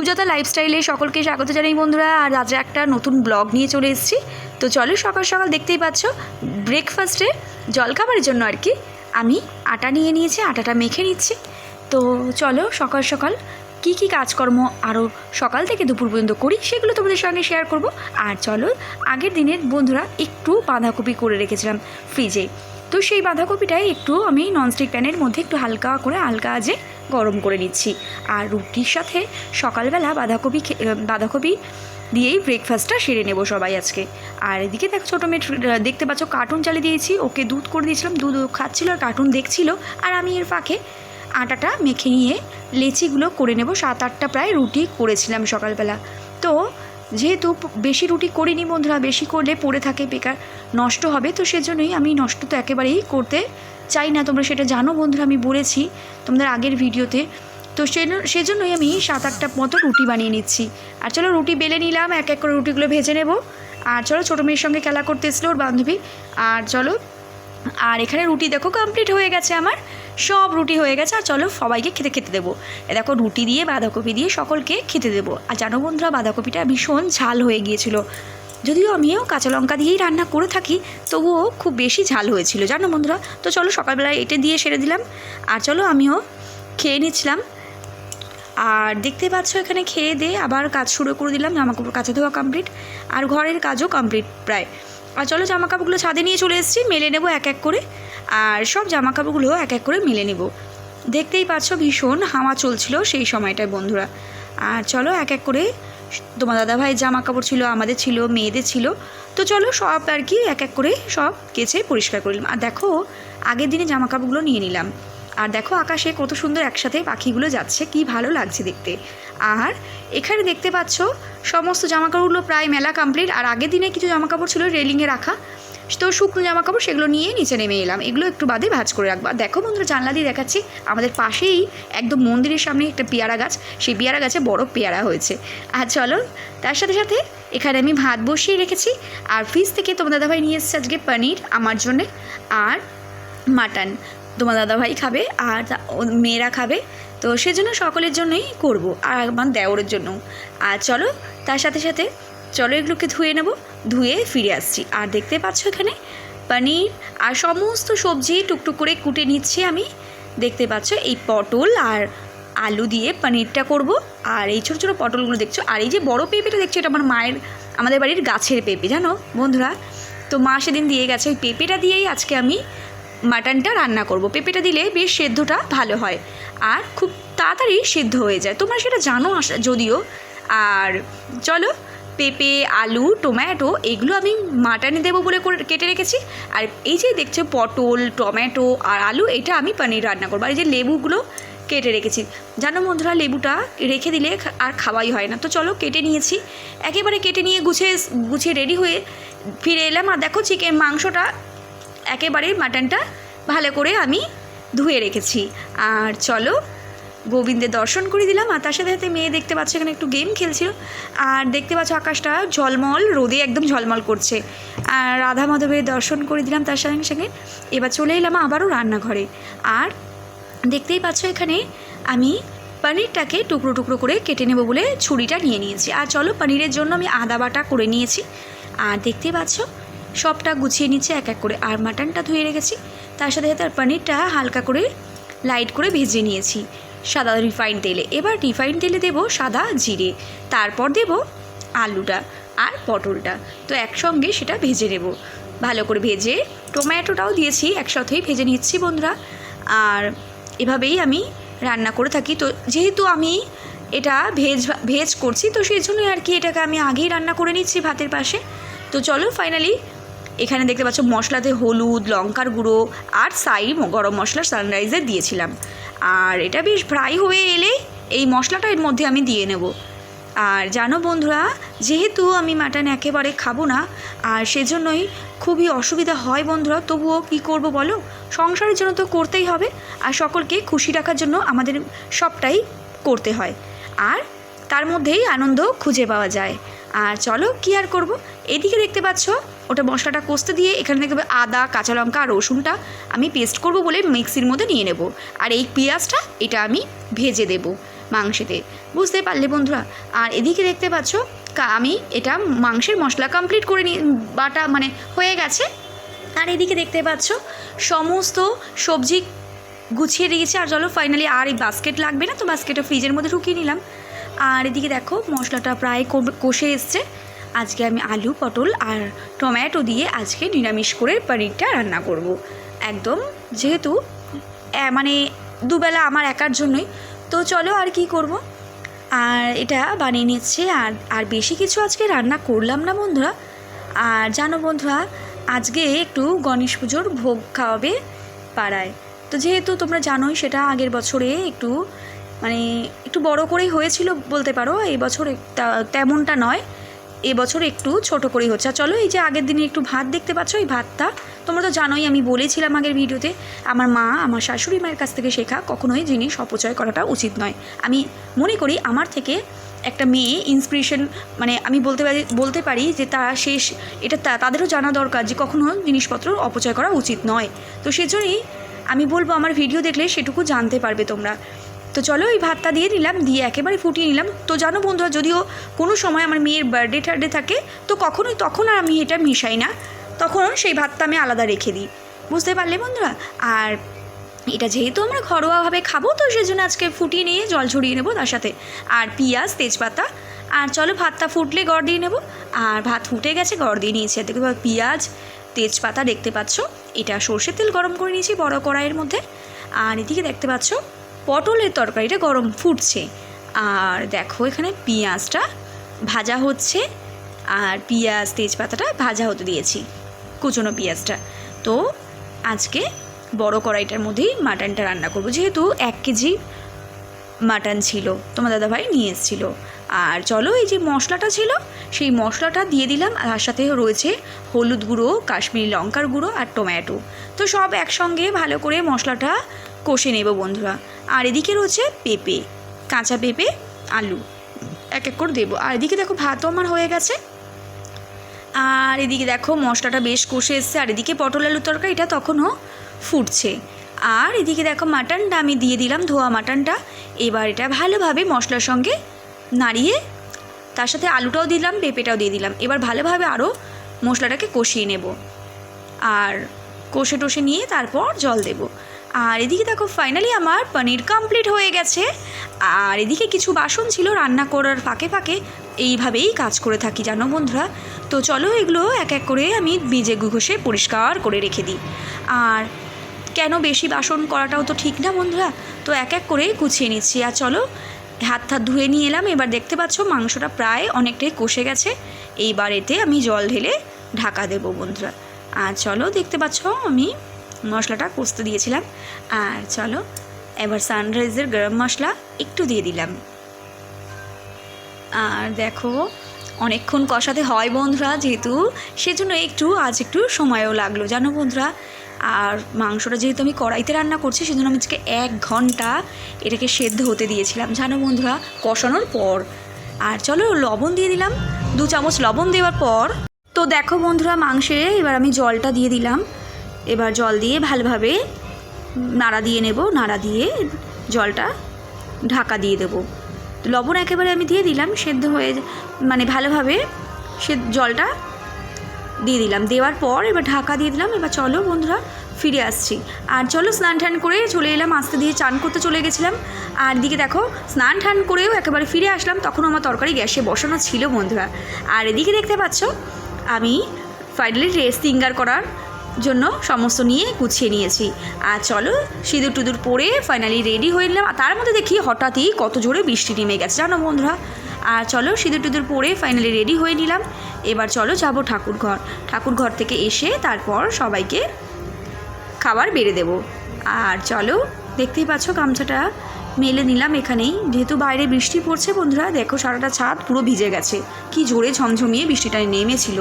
সুজাতা লাইফস্টাইলে সকলকে স্বাগত জানাই বন্ধুরা। আর আজ একটা নতুন ব্লগ নিয়ে চলে এসেছি। তো চলো সকাল সকাল দেখতেই পাচ্ছ ব্রেকফাস্টে জলখাবারের জন্য আর কি আমি আটা নিয়ে নিয়েছি, আটাটা মেখে নিচ্ছি। তো চলো সকাল সকাল কি কি কাজকর্ম আরও সকাল থেকে দুপুর পর্যন্ত করি সেগুলো তোমাদের সঙ্গে শেয়ার করব। আর চলো আগের দিনের বন্ধুরা একটু বাঁধাকপি করে রেখেছিলাম ফ্রিজে তো সেই বাঁধাকপিটাই একটু আমি ননস্টিক প্যানের মধ্যে একটু হালকা করে হালকা আজে গরম করে নিচ্ছি। আর রুটির সাথে সকালবেলা বাঁধাকপি বাঁধাকপি দিয়েই ব্রেকফাস্টটা সেরে নেব সবাই আজকে। আর এদিকে দেখো ছোটো মেয়ে দেখতে পাচ্ছ কার্টুন চালিয়ে দিয়েছি। ওকে দুধ করে দিয়েছিলাম, দুধ খাচ্ছিল আর কার্টুন দেখছিল। আর আমি এর ফাঁকে আটাটা মেখে নিয়ে লেচিগুলো করে নেব। সাত আটটা প্রায় রুটি করেছিলাম সকালবেলা। তো যেহেতু বেশি রুটি করিনি বন্ধুরা, বেশি করলে পড়ে থাকে, বেকার, নষ্ট হবে, তো সেজন্যই আমি নষ্ট তো একেবারেই করতে চাই না। তোমরা সেটা জানো বন্ধুরা, আমি বলেছি তোমাদের আগের ভিডিওতে। তো সেজন্যই আমি সাত আটটা মতো রুটি বানিয়ে নিচ্ছি। আর চলো রুটি বেলে নিলাম, এক এক করে রুটিগুলো ভেজে নেব। আর চলো ছোটো মেয়ের সঙ্গে খেলা করতে এসলো ওর বান্ধবী। আর চলো, আর এখানে রুটি দেখো কমপ্লিট হয়ে গেছে আমার। সব রুটি হয়ে গেছে, আর চলো সবাইকে খেতে খেতে দেবো। দেখো, রুটি দিয়ে বাঁধাকপি দিয়ে সকলকে খেতে দেবো। আর জানো বন্ধুরা, বাঁধাকপিটা ভীষণ ঝাল হয়ে গিয়েছিল। যদিও আমিও কাঁচা লঙ্কা দিয়েই রান্না করে থাকি, তবুও খুব বেশি ঝাল হয়েছিল। জানো বন্ধুরা, তো চলো সকালবেলা এটা দিয়ে সেরে দিলাম। আর চলো আমিও খেয়ে নিচ্ছিলাম। আর দেখতে পাচ্ছ, এখানে খেয়ে দিয়ে আবার কাজ শুরু করে দিলাম। জামাকাপড় কাচা ধোয়া কমপ্লিট আর ঘরের কাজও কমপ্লিট প্রায়। আর চলো জামাকাপড়গুলো ছাদে নিয়ে চলে এসেছি, মেলে নেব এক এক করে। আর সব জামাকাপড়গুলো এক এক করে মেলে নেব। দেখতেই পাচ্ছ ভীষণ হাওয়া চলছিল সেই সময়টায় বন্ধুরা। আর চলো এক এক করে, তোমার দাদা ভাইয়ের জামা কাপড় ছিল, আমাদের ছিল, মেয়েদের ছিল। তো চলো সব আর কি এক এক করে সব কেচে পরিষ্কার করে নিলাম। আর দেখো, আগের দিনে জামা কাপড়গুলো নিয়ে নিলাম। আর দেখো আকাশে কত সুন্দর একসাথে পাখিগুলো যাচ্ছে, কি ভালো লাগছে দেখতে। আর এখানে দেখতে পাচ্ছ, সমস্ত জামাকাপড়গুলো প্রায় মেলা কমপ্লিট আর আগের দিনে কিছু জামাকাপড় ছিল রেলিংয়ে রাখা। তো শুকনো জামাকাপড় সেগুলো নিয়ে নিচে নেমে এলাম। এগুলো একটু বাদে ভাজ করে রাখবা। দেখো বন্ধুরা, জানলা দিয়ে দেখাচ্ছি, আমাদের পাশেই একদম মন্দিরের সামনে একটা পেয়ারা গাছ। সেই পেয়ারা গাছে বড় পেয়ারা হয়েছে। আর চলো, তার সাথে সাথে এখানে আমি ভাত বসিয়ে রেখেছি। আর ফ্রিজ থেকে তোমার দাদাভাই নিয়ে এসেছে আজকে পনির আমার জন্যে। আর মাটন তোমার দাদাভাই খাবে আর মেয়েরা খাবে। তো সেজন্য সকলের জন্যই করব, আর আমার দেওরের জন্য আর চলো, তার সাথে সাথে চলো এগুলোকে ধুয়ে নেব, ধুয়ে ফিরে আসছি। আর দেখতে পাচ্ছ এখানে পনির আর সমস্ত সবজি টুকটুক করে কুটে নিচ্ছি আমি। দেখতে পাচ্ছ এই পটল আর আলু দিয়ে পনিরটা করব। আর এই ছোটো ছোটো পটলগুলো দেখছ, আর এই যে বড় পেঁপেটা দেখছ, এটা আমার মায়ের, আমাদের বাড়ির গাছের পেঁপে, জানো বন্ধুরা? তো মা সেদিন দিয়ে গেছে, ওই পেঁপেটা দিয়েই আজকে আমি মাটনটা রান্না করব। পেঁপেটা দিলে বেশ সেদ্ধটা ভালো হয়। আর খুব তাড়াতাড়ি সেদ্ধ হয়ে যায়। তোমরা সেটা জানো আস- যদিও। আর চলো, পেঁপে, আলু, টমেটো, এগুলো আমি মাটনে দেবো বলে করে কেটে রেখেছি। আর এই যে দেখছ, পটল, টমেটো আর আলু, এটা আমি পনির রান্না করব। আর এই যে লেবুগুলো কেটে রেখেছি। জানো বন্ধুরা, লেবুটা রেখে দিলে আর খাওয়াই হয় না। তো চলো, কেটে নিয়েছি। একেবারে কেটে নিয়ে গুছিয়ে গুছিয়ে রেডি হয়ে ফিরে এলাম। আর দেখো, চিকেন মাংসটা একেবারে মাটনটা ভালো করে আমি ধুয়ে রেখেছি। আর চলো গোবিন্দের দর্শন করে দিলাম। আর তার সাথে সাথে মেয়ে দেখতে পাচ্ছ এখানে একটু গেম খেলছিল। আর দেখতে পাচ্ছ আকাশটা ঝলমল, রোদে একদম ঝলমল করছে। আর রাধা মাধবের দর্শন করে দিলাম তার সঙ্গে সঙ্গে। এবার চলে এলাম আবারও রান্নাঘরে। আর দেখতেই পাচ্ছ এখানে আমি পনিরটাকে টুকরো টুকরো করে কেটে নেব বলে ছুরিটা নিয়ে নিয়েছি। আর চলো, পনিরের জন্য আমি আদা বাটা করে নিয়েছি। আর দেখতেই পাচ্ছ সবটা গুছিয়ে নিচ্ছে এক এক করে আর মাটনটা ধুয়ে রেখেছি। তার সাথে সাথে আর পনিরটা হালকা করে লাইট করে ভেজে নিয়েছি। সাদা রিফাইন তেলে। এবার রিফাইন তেলে দেবো সাদা জিরে। তারপর দেবো আলুটা আর পটলটা। তো একসঙ্গে সেটা ভেজে নেব। ভালো করে ভেজে টমেটোটাও দিয়েছি, একসাথেই ভেজে নিচ্ছি বন্ধুরা। আর এভাবেই আমি রান্না করে থাকি। তো যেহেতু আমি এটা ভেজ ভেজ করছি, তো সেই জন্যই আর কি এটাকে আমি আগেই রান্না করে নিচ্ছি ভাতের পাশে। তো চলো ফাইনালি এখানে দেখতে পাচ্ছ মশলাতে হলুদ, লঙ্কার গুঁড়ো আর সাই গরম মশলা সানরাইজের দিয়েছিলাম। আর এটা বেশ ফ্রাই হয়ে এলেই এই মশলাটা এর মধ্যে আমি দিয়ে নেব। আর জানো বন্ধুরা, যেহেতু আমি মাটন একেবারে খাব না, আর সেজন্যই খুবই অসুবিধা হয় বন্ধুরা, তবুও কী করব বলো? সংসারের জন্য তো করতেই হবে, আর সকলকে খুশি রাখার জন্য আমাদের সবটাই করতে হয়। আর তার মধ্যেই আনন্দ খুঁজে পাওয়া যায়। আর চলো কী আর করব? এদিকে দেখতে পাচ্ছ ওটা মশলাটা কষতে দিয়ে এখানে দেখবে আদা, কাঁচা লঙ্কা আর রসুনটা আমি পেস্ট করব বলে মিক্সির মধ্যে নিয়ে নেব। আর এই পেঁয়াজটা এটা আমি ভেজে দেব মাংসেতে। বুঝতে পারলে বন্ধুরা? আর এদিকে দেখতে পাচ্ছ আমি এটা মাংসের মশলা কমপ্লিট করে নিয়ে বাটা মানে হয়ে গেছে। আর এদিকে দেখতে পাচ্ছ, সমস্ত সবজি গুছিয়ে দিয়েছি আর চলো ফাইনালি আর এই বাস্কেট লাগবে না, তো বাস্কেটটা ফ্রিজের মধ্যে ঢুকিয়ে নিলাম। আর এদিকে দেখো, মশলাটা প্রায় কষে এসছে। আজকে আমি আলু, পটল আর টমেটো দিয়ে আজকে নিরামিষ করে পনিরটা রান্না করব। একদম যেহেতু মানে দুবেলা আমার একার জন্যই। তো চলো আর কি করব। আর এটা বানিয়ে নিচ্ছে। আর আর বেশি কিছু আজকে রান্না করলাম না বন্ধুরা। আর জানো বন্ধুরা, আজকে একটু গণেশ পুজোর ভোগ খাওয়াবে পাড়ায়। তো যেহেতু তোমরা জানোই সেটা আগের বছরে একটু মানে একটু বড় করেই হয়েছিল বলতে পারো, এই বছর তেমনটা নয়। এবছর একটু ছোট করেই হচ্ছে। চলো, এই যে আগের দিনে একটু ভাত দেখতে পাচ্ছ, এই ভাতটা? তোমরা তো জানোই, আমি বলেছিলাম আগের ভিডিওতে, আমার মা আমার শাশুড়ি মায়ের কাছ থেকে শেখা কখনোই জিনিস অপচয় করাটা উচিত নয়। আমি মনে করি আমার থেকে একটা মেয়ে ইন্সপিরেশন মানে আমি বলতে পারি বলতে পারি যে তারা শেষ, এটা তাদেরও জানা দরকার যে কখনো জিনিসপত্র অপচয় করা উচিত নয়। তো সেজন্যই আমি বলব, আমার ভিডিও দেখলে সেটুকু জানতে পারবে তোমরা। তো চলো, এই ভাতটা দিয়ে নিলাম, দিয়ে একেবারে ফুটিয়ে নিলাম। তো জানো বন্ধুরা, যদিও কোনো সময় আমার মেয়ের বার্থডে টার্থডে থাকে, তো কখনোই তখন আর আমি এটা মিশাই না। তখন সেই ভাতটা আমি আলাদা রেখে দিই। বুঝতে পারলে বন্ধুরা? আর এটা যেহেতু আমরা ঘরোয়াভাবে খাব, তো সেজন্য আজকে ফুটিয়ে নিয়ে জল ছড়িয়ে নেব তার সাথে। আর পেঁয়াজ, তেজপাতা, আর চলো ভাতটা ফুটলে গড় দিয়ে নেব। আর ভাত ফুটে গেছে, গড় দিয়ে নিয়েছি। পাবো পেঁয়াজ, তেজপাতা দেখতে পাচ্ছ। এটা সর্ষের তেল গরম করে নিয়েছি, বড় কড়াইয়ের মধ্যে। আর এদিকে দেখতে পাচ্ছ পটলের তরকারিটা গরম ফুটছে। আর দেখো এখানে পেঁয়াজটা ভাজা হচ্ছে, আর পেঁয়াজ, তেজপাতাটা ভাজা হতে দিয়েছি, কুচনো পেঁয়াজটা। তো আজকে বড় কড়াইটার মধ্যেই মাটনটা রান্না করব। যেহেতু এক কেজি মাটন ছিল, তোমার দাদাভাই নিয়ে এসেছিল। আর চলো এই যে মশলাটা ছিল, সেই মশলাটা দিয়ে দিলাম, আর তার সাথে রয়েছে হলুদ গুঁড়ো, কাশ্মীরি লঙ্কার গুঁড়ো আর টমেটো। তো সব একসঙ্গে ভালো করে মশলাটা কষে নেব বন্ধুরা। আর এদিকে রয়েছে পেঁপে, কাঁচা পেঁপে, আলু। এক এক করে দেবো। আর এদিকে দেখো ভাতও আমার হয়ে গেছে। আর এদিকে দেখো মশলাটা বেশ কষে এসছে। আর এদিকে পটল আলুর তরকারি, এটা তখনও ফুটছে। আর এদিকে দেখো মাটনটা আমি দিয়ে দিলাম, ধোয়া মাটনটা। এবার এটা ভালোভাবে মশলার সঙ্গে নাড়িয়ে তার সাথে আলুটাও দিলাম, পেঁপেটাও দিয়ে দিলাম। এবার ভালোভাবে আরও মশলাটাকে কষিয়ে নেব। আর কষে টষে নিয়ে তারপর জল দেব। আর এদিকে দেখো ফাইনালি আমার পনির কমপ্লিট হয়ে গেছে। আর এদিকে কিছু বাসন ছিল রান্না করার ফাঁকে ফাঁকে। এইভাবেই কাজ করে থাকি, জানো বন্ধুরা? তো চলো এগুলো এক এক করে আমি বেজে ঘষে পরিষ্কার করে রেখে দিই। আর কেন বেশি বাসন করাটাও তো ঠিক না বন্ধুরা? তো এক এক করে গুছিয়ে নিচ্ছি। আর চলো, হাত হাত ধুয়ে নিয়ে এলাম। এবার দেখতে পাচ্ছ, মাংসটা প্রায় অনেকটাই কষে গেছে। এইবার এতে আমি জল ঢেলে ঢাকা দেবো বন্ধুরা। আর চলো, দেখতে পাচ্ছ আমি মশলাটা কষতে দিয়েছিলাম। আর চলো, এবার সানরাইজের গরম মশলা একটু দিয়ে দিলাম। আর দেখো, অনেকক্ষণ কষাতে হয় বন্ধুরা যেহেতু, সেজন্য একটু, আজ একটু সময়ও লাগল, জানো বন্ধুরা? আর মাংসটা যেহেতু আমি কড়াইতে রান্না করছি, সেজন্য আমি আজকে এক ঘণ্টা এটাকে সেদ্ধ হতে দিয়েছিলাম, জানো বন্ধুরা? কষানোর পর। আর চলো, লবণ দিয়ে দিলাম। দু চামচ লবণ দেওয়ার পর। তো দেখো বন্ধুরা, মাংসে এবার আমি জলটা দিয়ে দিলাম। এবার জল দিয়ে ভালোভাবে নাড়া দিয়ে নেব, নাড়া দিয়ে জলটা ঢাকা দিয়ে দেবো। তো লবণ একেবারে আমি দিয়ে দিলাম, সেদ্ধ হয়ে মানে ভালোভাবে সে জলটা দিয়ে দিলাম। দেওয়ার পর এবার ঢাকা দিয়ে দিলাম। এবার চলো বন্ধুরা, ফিরে আসছি। আর চলো স্নান টান করে চলে এলাম, আস্তে দিয়ে চান করতে চলে গেছিলাম। আর দিকে দেখো, স্নান টান করেও একেবারে ফিরে আসলাম। তখন আমার তরকারি গ্যাসে বসানো ছিল বন্ধুরা। আর এদিকে দেখতে পাচ্ছ, আমি ফাইনালি রেস সিঙ্গার করার জন্য সমস্ত নিয়ে গুছিয়ে নিয়েছি। আর চলো, সিঁদুর টুদুর পরে ফাইনালি রেডি হয়ে নিলাম। তার মধ্যে দেখি হঠাৎই কত জোরে বৃষ্টি নেমে গেছে, জানো বন্ধুরা? আর চলো, সিঁদুর টুদুর পরে ফাইনালি রেডি হয়ে নিলাম। এবার চলো যাব ঠাকুর ঘর ঠাকুর ঘর থেকে এসে তারপর সবাইকে খাবার বেড়ে দেবো। আর চলো, দেখতেই পাচ্ছ গামছাটা মেলে নিলাম এখানেই। যেহেতু বাইরে বৃষ্টি পড়ছে বন্ধুরা, দেখো সারাটা ছাদ পুরো ভিজে গেছে। কি জোরে ঝমঝমিয়ে বৃষ্টিটা নেমেছিল।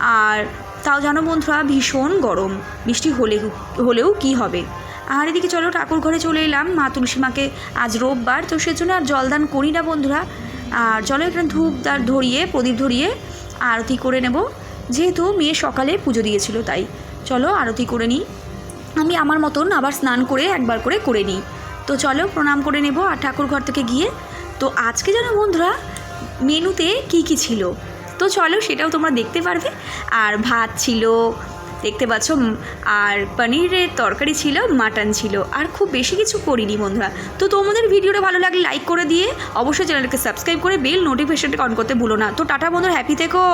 আর তাও জানো বন্ধুরা, ভীষণ গরম। বৃষ্টি হলে হলেও কি হবে? আর এদিকে চলো, ঠাকুর ঘরে চলে এলাম। মা তুলসী মাকে আজ রোববার, তো সেজন্য আর জলদান করি না বন্ধুরা। আর চলো এখানে ধূপ দার ধরিয়ে, প্রদীপ ধরিয়ে আরতি করে নেব। যেহেতু মেয়ে সকালে পুজো দিয়েছিল, তাই। চলো, আরতি করে নিই। আমি আমার মতন আবার স্নান করে একবার করে করে নিই। তো চলো, প্রণাম করে নেব। আর ঠাকুর ঘর থেকে গিয়ে, তো আজকে যেন বন্ধুরা, মেনুতে কি কি ছিল? তো চলো সেটাও তোমরা দেখতে পারবে। আর ভাত ছিল, দেখতে পাচ্ছ আর পনিরের তরকারি ছিল, মাটন ছিল। আর খুব বেশি কিছু করিনি বন্ধুরা। তো তোমাদের ভিডিওটা ভালো লাগলে লাইক করে দিয়ে অবশ্যই চ্যানেলকে সাবস্ক্রাইব করে বেল নোটিফিকেশনটা অন করতে ভুলো না। তো টাটা বন্ধুরা হ্যাপি থেকো!